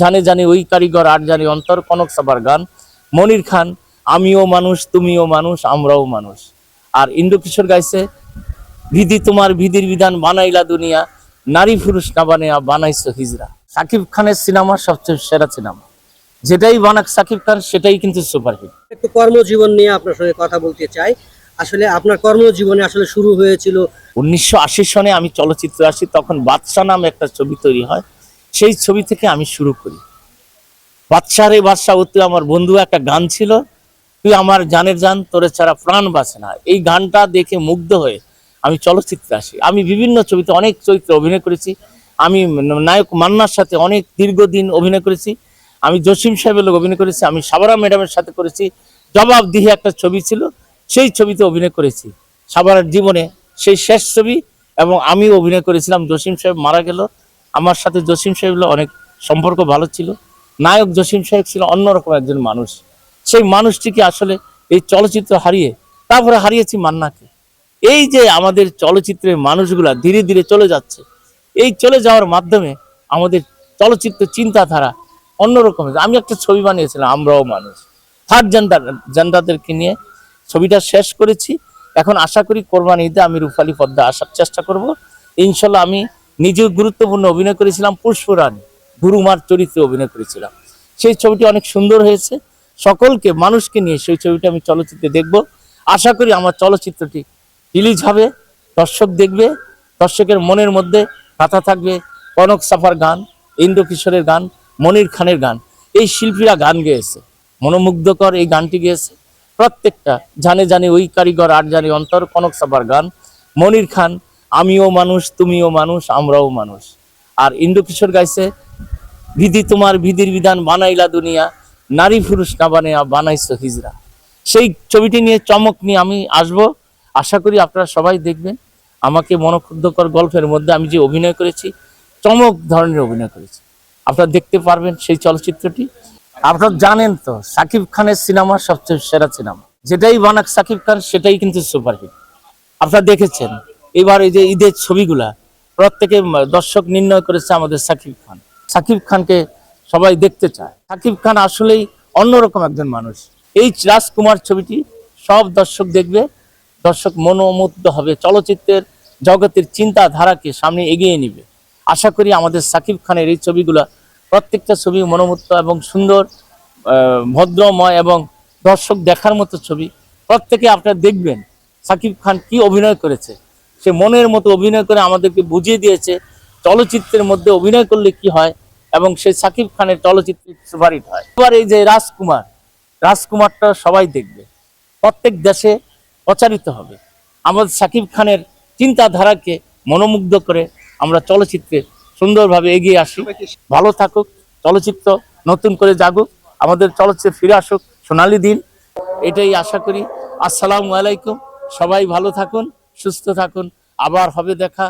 জানে জানে ওই কারিগর আর জানে অন্তর কনক সাবার গান। মনির খান আমিও মানুষ তুমিও মানুষ আমরাও মানুষ। আর ইন্দ্র কিশোর গাইছে বিধি তোমার বিধির বিধান বানাইলা দুনিয়া নারী পুরুষ না বানাইয়া বানাইছো হিজরা। সাকিব খানের সিনেমা সবচেয়ে সেরা সিনেমা। যেটাই বানাক সাকিব খান সেটাই কিন্তু সুপারহিট। একটু কর্মজীবন নিয়ে আপনার সঙ্গে কথা বলতে চাই। আসলে আপনার কর্মজীবনে আসলে শুরু হয়েছিল উনিশশো আশি সনে আমি চলচ্চিত্রে আসি তখন বাদশা নামে একটা ছবি তৈরি হয়। সেই ছবি থেকে আমি শুরু করি। বাদশাহ রে বাদশাহ তুই আমার বন্ধু, একটা গান ছিল। তুই আমার জানের জান, তোরে ছাড়া প্রাণ বাঁচে না। এই গানটা দেখে মুগ্ধ হয়ে আমি চলচ্চিত্রে আসি। আমি বিভিন্ন ছবিতে অনেক চরিত্রে অভিনয় করেছি। আমি নায়ক মান্নার সাথে অনেক দীর্ঘদিন অভিনয় করেছি। আমি জসিম সাহেবের লোক অভিনয় করেছি। আমি সাবারা ম্যাডামের সাথে করেছি। জবাবদিহি একটা ছবি ছিল, সেই ছবিতে অভিনয় করেছি। সাবারার জীবনে সেই শেষ ছবি এবং আমি অভিনয় করেছিলাম। জসিম সাহেব মারা গেল। আমার সাথে জসিম সাহেবের অনেক সম্পর্ক ভালো ছিল। নায়ক জসিম সাহেব ছিল অন্যরকম একজন মানুষ। সেই মানুষটিকে আসলে এই চলচ্চিত্র হারিয়ে তারপরে হারিয়েছি মান্নাকে। এই যে আমাদের চলচ্চিত্রের মানুষগুলা ধীরে ধীরে চলে যাচ্ছে, এই চলে যাওয়ার মাধ্যমে আমাদের চলচ্চিত্র চিন্তাধারা অন্যরকম। আমি একটা ছবি বানিয়েছিলাম, আমরাও মানুষ। থার্ড জেন্ডার জেন্ডারদেরকে নিয়ে ছবিটা শেষ করেছি। এখন আশা করি কোরবানি ঈদে আমি রূপালী পদ্মা আসার চেষ্টা করব। ইনশাল্লাহ আমি নিজেও গুরুত্বপূর্ণ অভিনয় করেছিলাম পুষ্পরানী গুরুমার চরিত্রে অভিনয় করেছিলাম। সেই ছবিটি অনেক সুন্দর হয়েছে। সকলকে, মানুষকে নিয়ে সেই ছবিটা আমি চলচ্চিত্রে দেখব। আশা করি আমার চলচ্চিত্রটি রিলিজ হবে, দর্শক দেখবে, দর্শকের মনের মধ্যে কথা থাকবে। কনক সাফার গান ইন্দ্র কিশোরের গান, মনির খানের গান, এই শিল্পীরা গান গেয়েছে। মনোমুগ্ধকর এই গানটি গেয়েছে। প্রত্যেকটা, জানে জানে ওই কারিগর, আর জানে অন্তর, কনক সাফার গান, মনির খান আমিও মানুষ, তুমিও মানুষ, আমরাও মানুষ। আর ইন্দ্র কিশোর গাইছে বিধি তোমার বিধির বিধান বানাইলা দুনিয়া, নারী পুরুষ না বানাইয়া বানাইছো হিজরা। সেই ছবিটি নিয়ে চমক নিয়ে আমি আসব। আশা করি আপনারা সবাই দেখবেন। আমাকে মনোক্ষুব্ধকর গল্পের মধ্যে আমি যে অভিনয় করেছি, চমক ধরনের অভিনয় করেছি। আপনারা দেখতে পারবেন সেই চলচ্চিত্রটি। আপনারা জানেন তো, সাকিব খানের সিনেমা সবচেয়ে সেরা সিনেমা। যেটাই বানাক সাকিব খান, সেটাই কিন্তু সুপারহিট। আপনারা দেখেছেন। এবার এই যে ঈদের ছবিগুলা, প্রত্যেকে দর্শক নির্ণয় করেছে আমাদের সাকিব খান। সাকিব খানকে সবাই দেখতে চায়। সাকিব খান আসলেই অন্যরকম একজন মানুষ। এই রাজকুমার ছবিটি সব দর্শক দেখবে। দর্শক মনোমুগ্ধ হবে। চলচ্চিত্রের জগতের চিন্তাধারাকে সামনে এগিয়ে নিবে। আশা করি আমাদের সাকিব খানের এই ছবিগুলা প্রত্যেকটা ছবি মনোমুগ্ধ এবং সুন্দর ভদ্রময় এবং দর্শক দেখার মতো ছবি প্রত্যেকে আপনারা দেখবেন। সাকিব খান কি অভিনয় করেছে সে মনের মতো অভিনয় করে আমাদেরকে বুঝিয়ে দিয়েছে, চলচ্চিত্রের মধ্যে অভিনয় করলে কি হয় এবং সেই সাকিব খানের চলচ্চিত্রে সুপারহিট হয়। এবার এই যে রাজকুমার, রাজকুমারটা সবাই দেখবে, প্রত্যেক দেশে প্রচারিত হবে। আমাদের সাকিব খানের চিন্তাধারাকে মনোমুগ্ধ করে আমরা চলচ্চিত্রে সুন্দরভাবে এগিয়ে আসি। ভালো থাকুক, চলচ্চিত্র নতুন করে জাগুক, আমাদের চলচ্চিত্রে ফিরে আসুক সোনালী দিন। এটাই আশা করি। আসসালামু আলাইকুম, সবাই ভালো থাকুন। সুস্থ থাকুন আবার হবে দেখা।